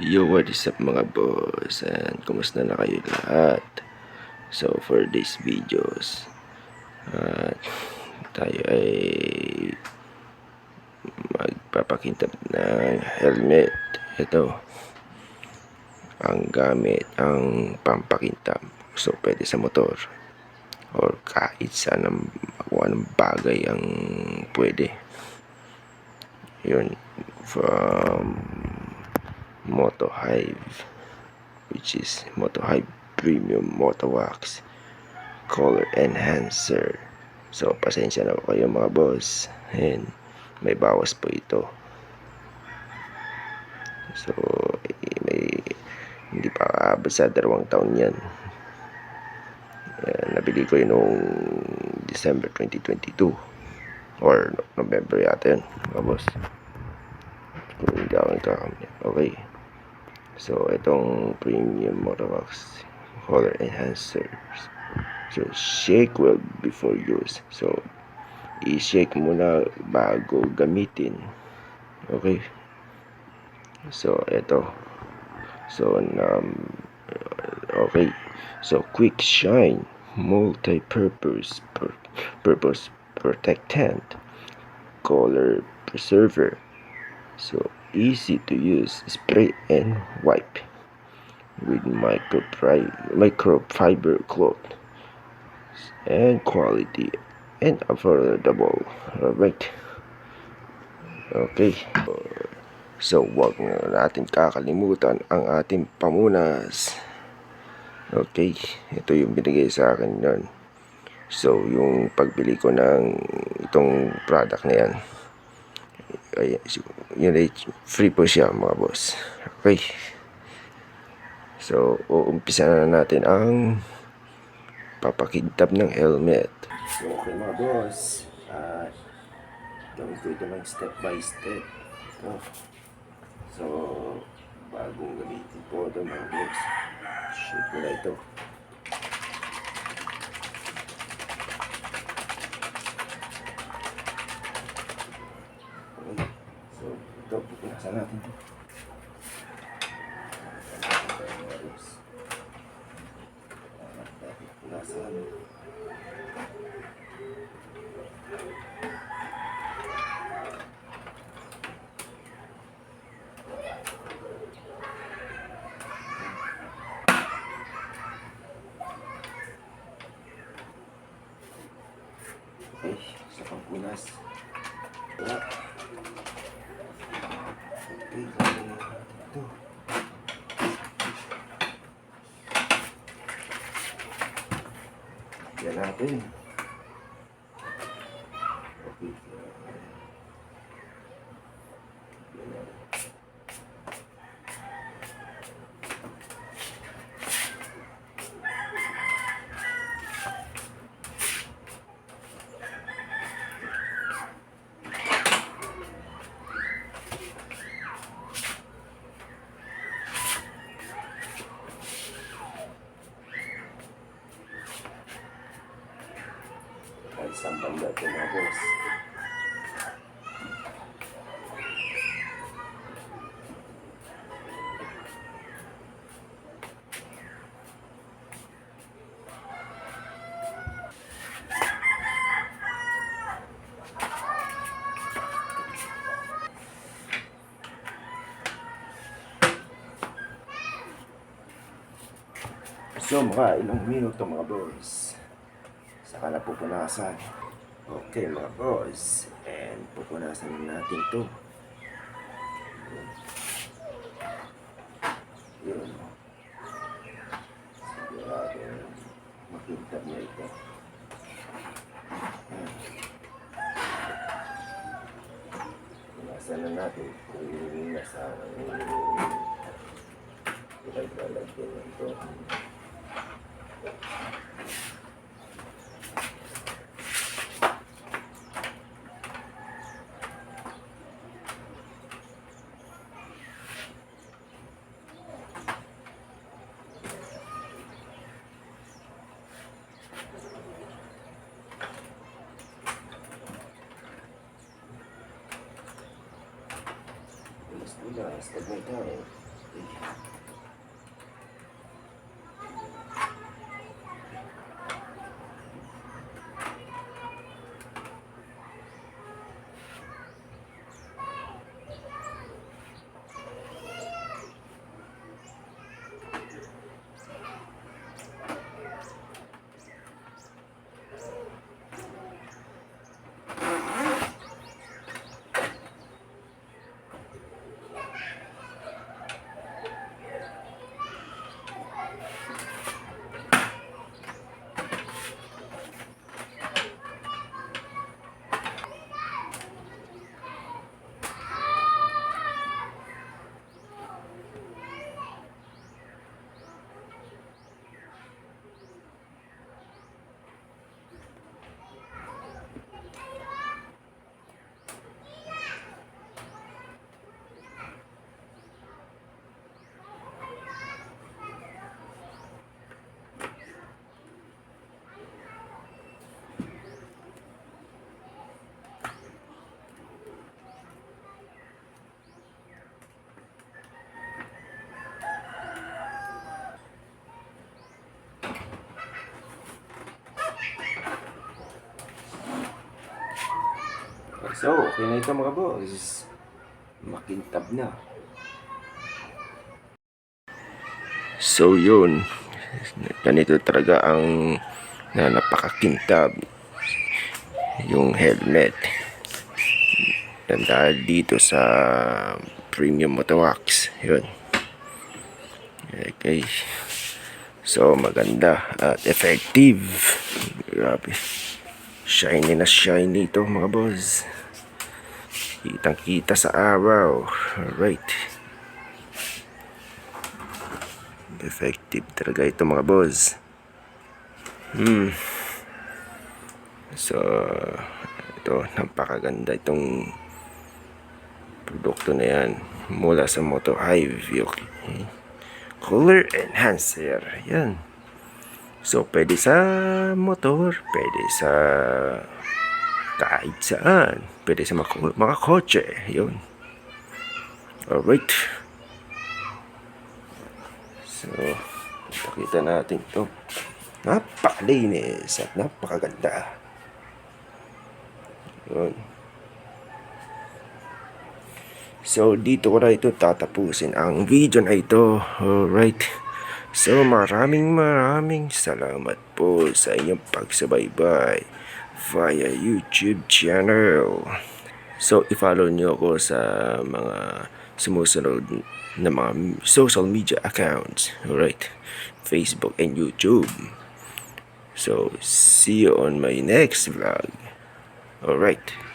Yo, what is up mga boss? And kumusta na kayo lahat? So, for this videos, uh, tayo ay magpapakintab ng helmet. Ito, ang gamit, ang pampakintab. So, pwede sa motor or kahit saan ang anong bagay ang pwede. Yun, from Moto Hive which is Moto Hive Premium Moto Wax Color Enhancer. So pasensya na po kayo mga boss. And may bawas po ito. So eh, may hindi pa aabot sa dalawang taon yan. Yan, nabili ko yun noong December 2022 or November yata yun mga boss. Kung hindi ako nagkakamali. Okay So, itong premium Motowax color enhancers. So, shake well before use. So, i-shake muna bago gamitin. Okay? So, ito. So, um, okay. So, quick shine multi-purpose pur purpose protectant color preserver. So, easy to use spray and wipe with microfiber cloth and quality and affordable alright? Okay. So wag na natin kakalimutan ang ating pamunas. Okay ito yung binigay sa akin nun. So yung pagbili ko ng itong product na yan yun ay free po siya mga boss. Okay. So uumpisa na natin ang papakintab ng helmet. So okay mga boss. Uh, gawin ko ito ng step by step. Ito. so bagong gamitin po ito mga boss. Shoot ko na ito ito, pupunasan natin ito. Pupunasan. Okay, sa pagpunas. Wala. Okay, gagawin natin ito. Yan natin. Saan banda ito mga boss. So mga ilang minuto mga boss. Saka na pupunasan. Okay mga boss. And pupunasan na natin to. Yun. Sigurado makintab niya ito. Yan. Punasan na natin kung nasa pinaglalagyan nito. Будь ласка, бажаю. So, okay na ito mga boss. Makintab na. So, yun. Ganito talaga ang na napakakintab yung helmet. Dahil dito sa Premium Motowax. Yun. Okay. So, maganda at effective. Grabe. Shiny na shiny ito mga boss. Kitang kita sa araw. Alright. Effective talaga ito mga boss. Hmm. So, ito, napakaganda itong produkto na yan. Mula sa Moto Hive. Yung color enhancer. Yan. So, pwede sa motor, pwede sa kahit saan. Pwede sa mga, mga kotse. Yun. Alright. So, pakita natin to. Napakalinis at napakaganda. Yun. So, dito ko na ito tatapusin ang video na ito. Alright. So, maraming maraming salamat po sa inyong pagsabaybay via YouTube channel. So, i-follow nyo ako sa mga sumusunod na mga social media accounts. Alright. Facebook and YouTube. So, see you on my next vlog. Alright.